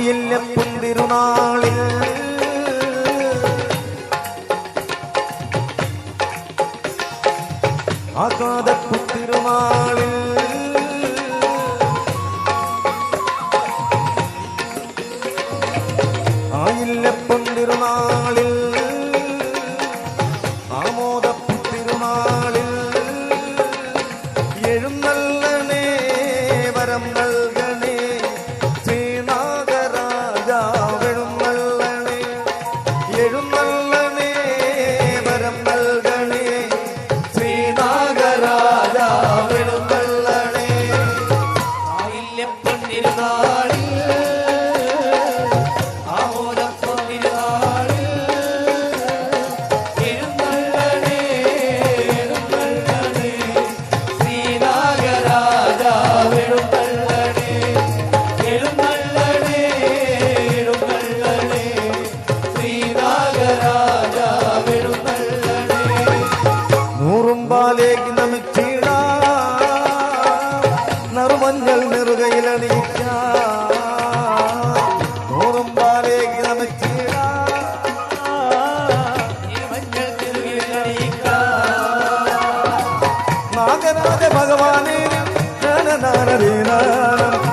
മായല്ലപ്പും തിരുനാളിൽ Música na na na na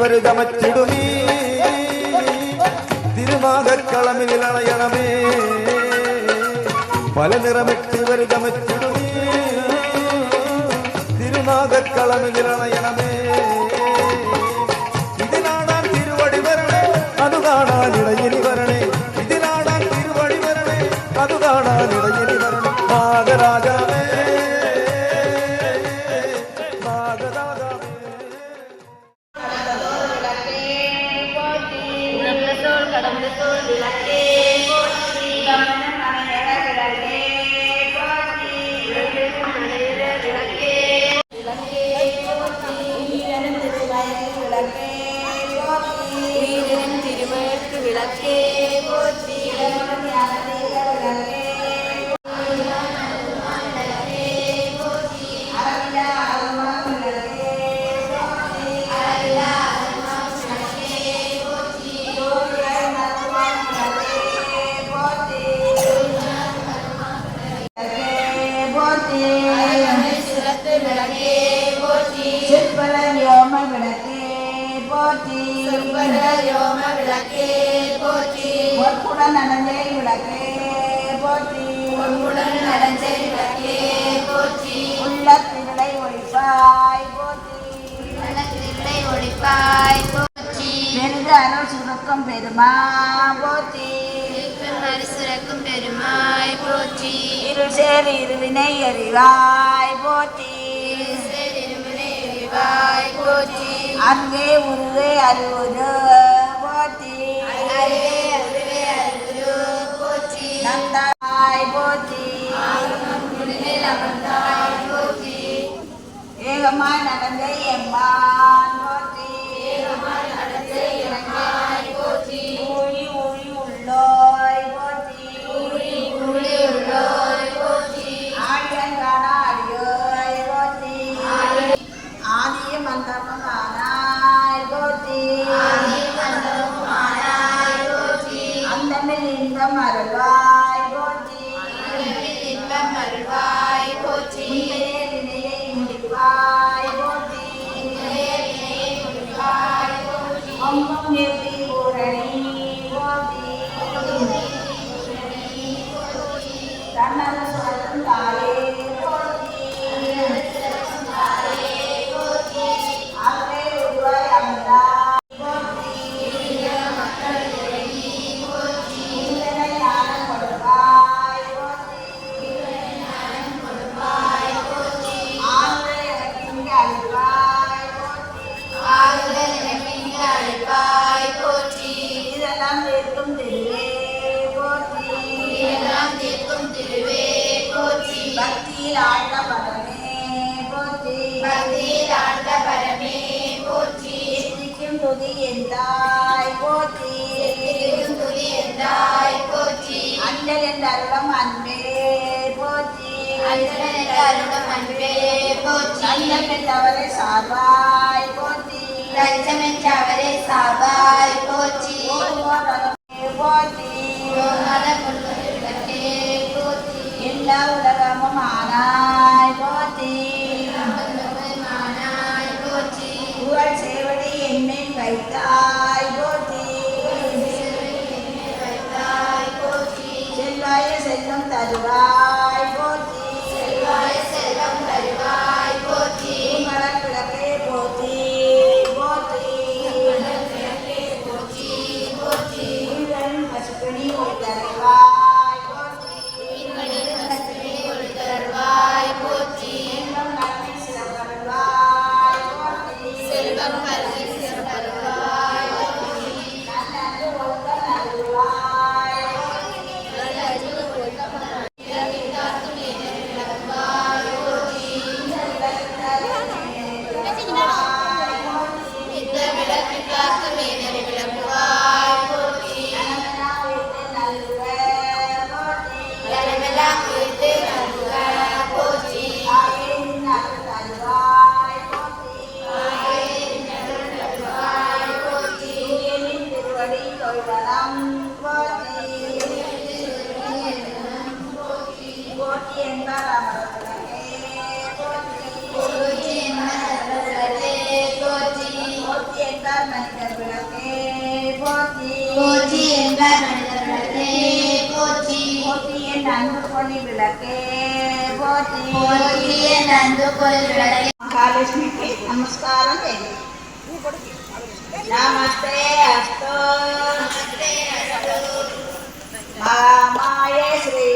வருதமத்திடுமே திருமாக களமில் அணையணமே. பல நிறமிட்டு வருதமத்திடுமே திருமாக களமில் அணையணமே. போற்றி. அன்பே உருவே அருவுரு போற்றி. அறிவே உருவே அருவுரு போற்றி. நந்தாய் போற்றி. ஏகமாய் நடந்த எம்மா நல்லமென்றவரை சார்பாய் போற்றி. லஞ்சமென்றவரை சார்பாய் போற்றி. போற்றி. போற்றி. எல்லா உலகமும் ஆனாய் போற்றி. மானாய் போற்றி. புகழ் சேவடி எண்ணில் வைத்தாய் போற்றி. செல்வாய செல்லும் தருவாய். మహాలక్ష్మికి నమస్కారం నమస్తే అస్తు. Mahamaya Shri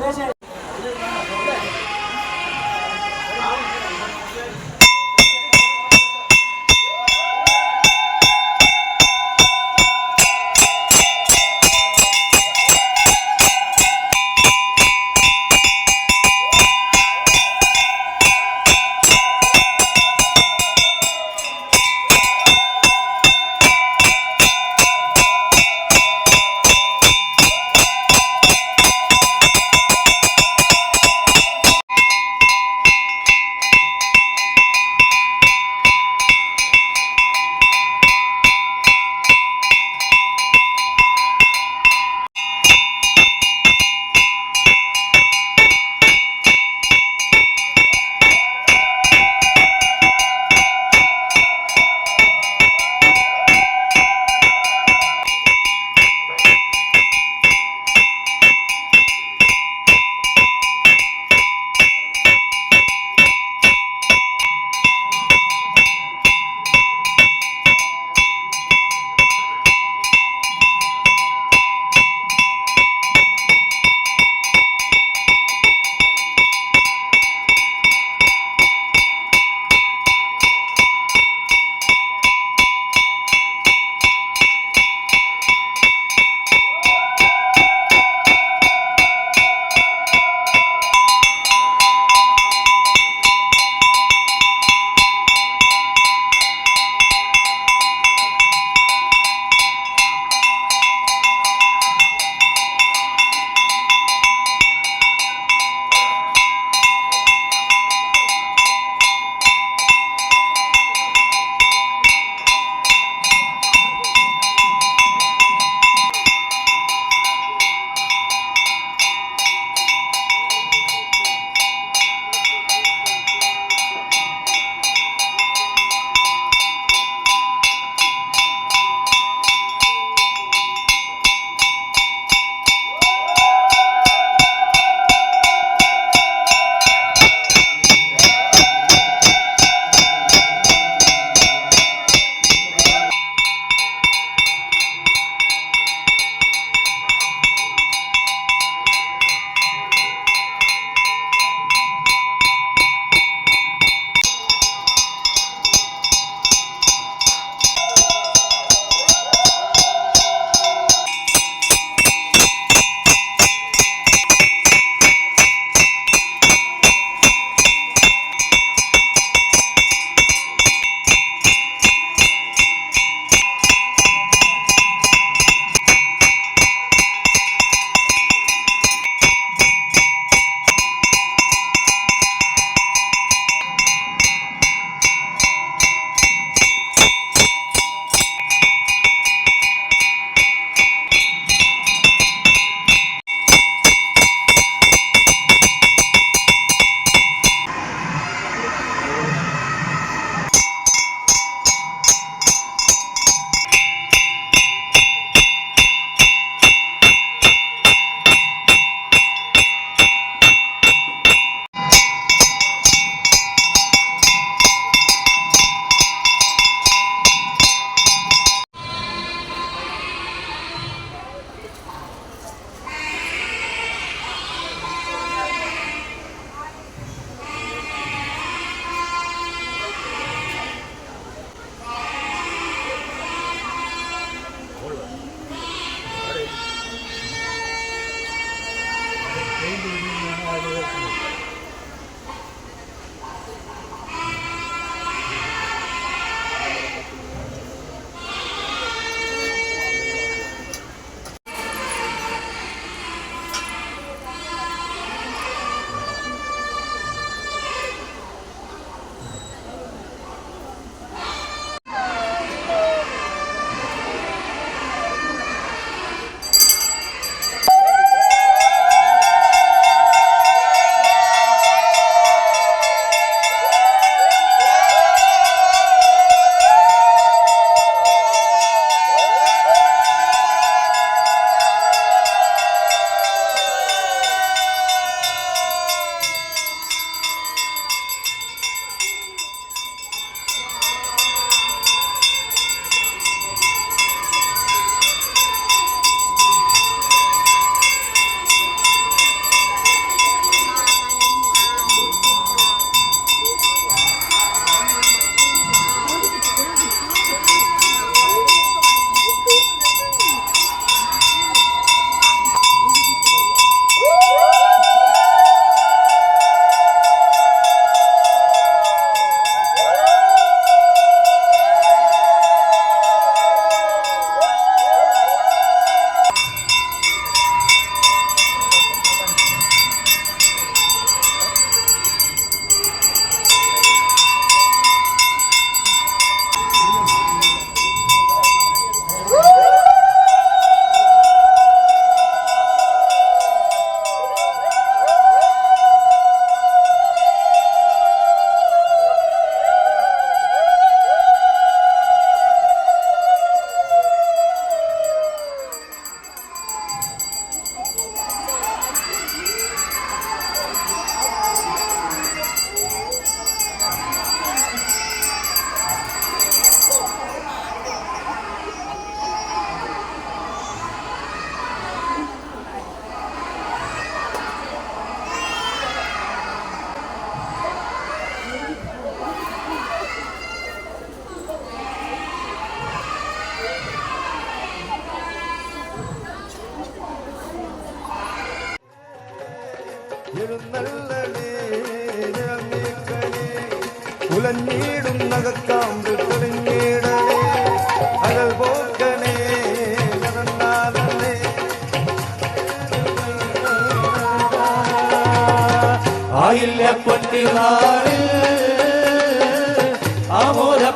Yes, sir.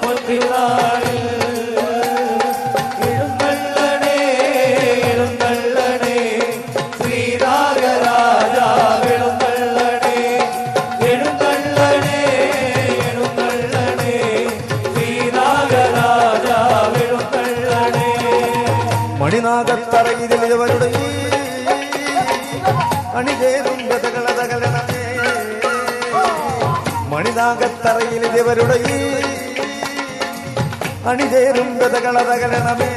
பொன்றினாள் எழுந்தள்ளனே எழுந்தள்ளனே ஸ்ரீராகராஜா எழுந்தள்ளனே எழுந்தள்ளனே எழுந்தள்ளனே ஸ்ரீராகராஜா எழுந்தள்ளனே மணிநாகத்தரையில் இவருடைய அணிதேரும் பதகளதகளனே இவருடைய அணிதேரும் வெதகணதகலனமே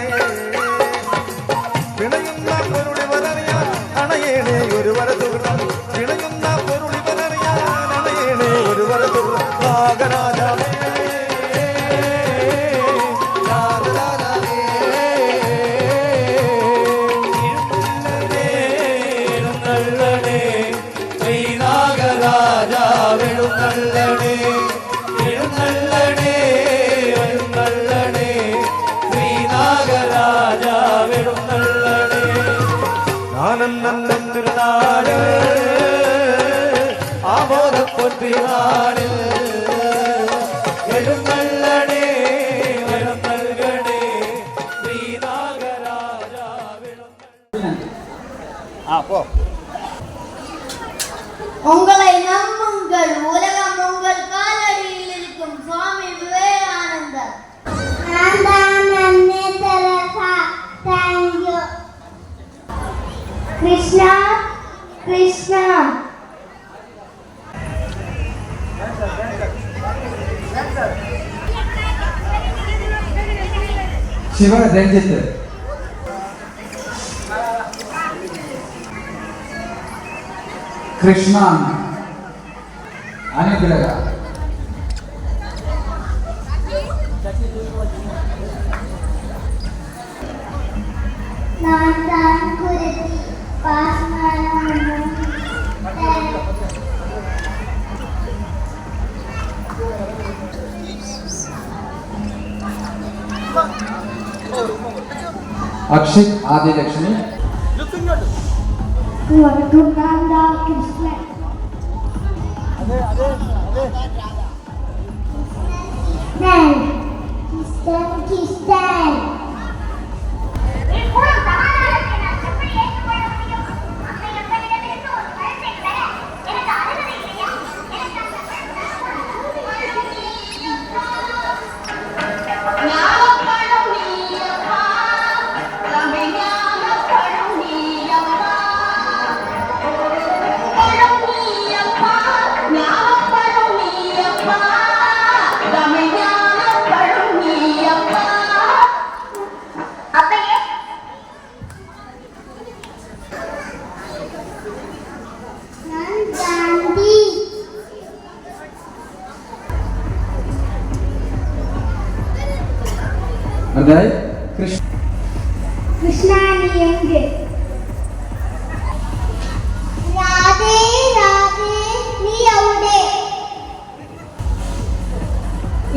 கொன்பினாடு ஆமோத கொன்பினாடு உங்களை శివ రంజిత్ కృష్ణ అని పిల్లగా Çek adil ekşini. Lütfen yardım. Lütfen yardım.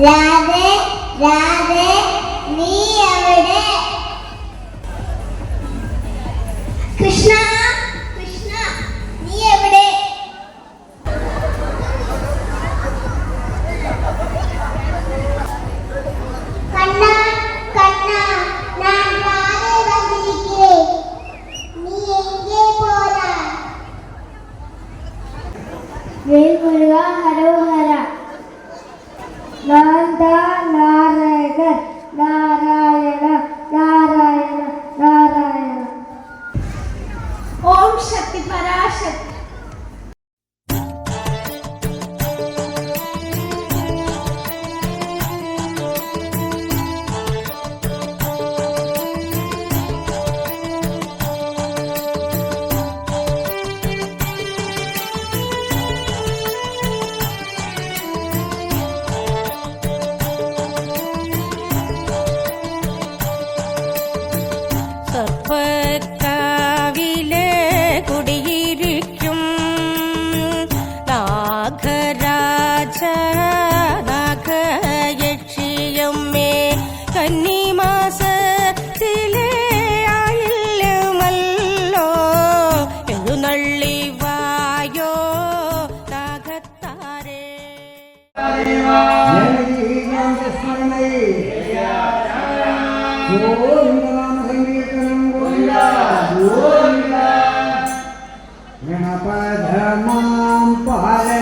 Radhe Radhe നീ എവിടെ? കൃഷ്ണ पदमां पहले